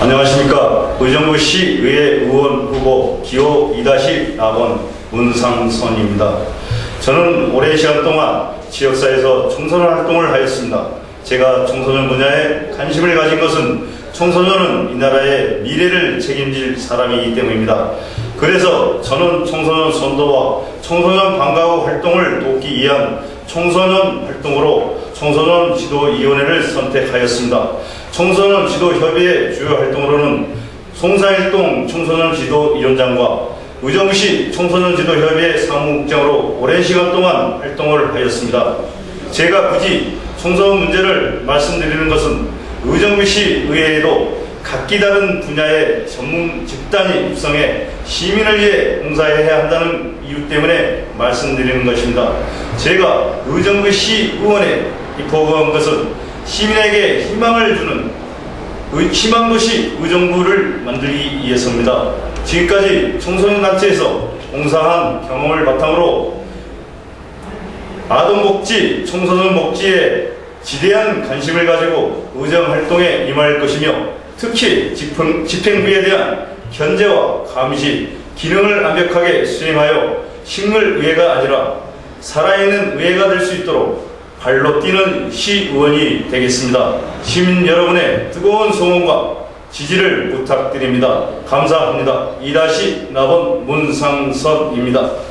안녕하십니까. 의정부 시의회 의원 후보 기호 2-4번 문상선입니다. 저는 오랜 시간 동안 지역사회에서 청소년 활동을 하였습니다. 제가 청소년 분야에 관심을 가진 것은 청소년은 이 나라의 미래를 책임질 사람이기 때문입니다. 그래서 저는 청소년 선도와 청소년 방과후 활동을 돕기 위한 청소년 활동으로 청소년 지도위원회를 선택하였습니다. 청소년 지도협의회 주요 활동으로는 송사일동 청소년 지도위원장과 의정시 청소년 지도협의회 사무국장으로 오랜 시간 동안 활동을 하였습니다. 제가 굳이 청소년 문제를 말씀드리는 것은 의정부시 의회에도 각기 다른 분야의 전문 집단이 육성해 시민을 위해 봉사해야 한다는 이유 때문에 말씀드리는 것입니다. 제가 의정부시 의원에 입후보한 것은 시민에게 희망을 주는 의- 희망도시 의정부를 만들기 위해서입니다. 지금까지 청소년 단체에서 봉사한 경험을 바탕으로 아동복지, 청소년 복지에 지대한 관심을 가지고 의정 활동에 임할 것이며 특히 집행, 집행부에 대한 견제와 감시, 기능을 완벽하게 수행하여 식물 의회가 아니라 살아있는 의회가 될 수 있도록 발로 뛰는 시의원이 되겠습니다. 시민 여러분의 뜨거운 소원과 지지를 부탁드립니다. 감사합니다. 이다시 나번 문상선입니다.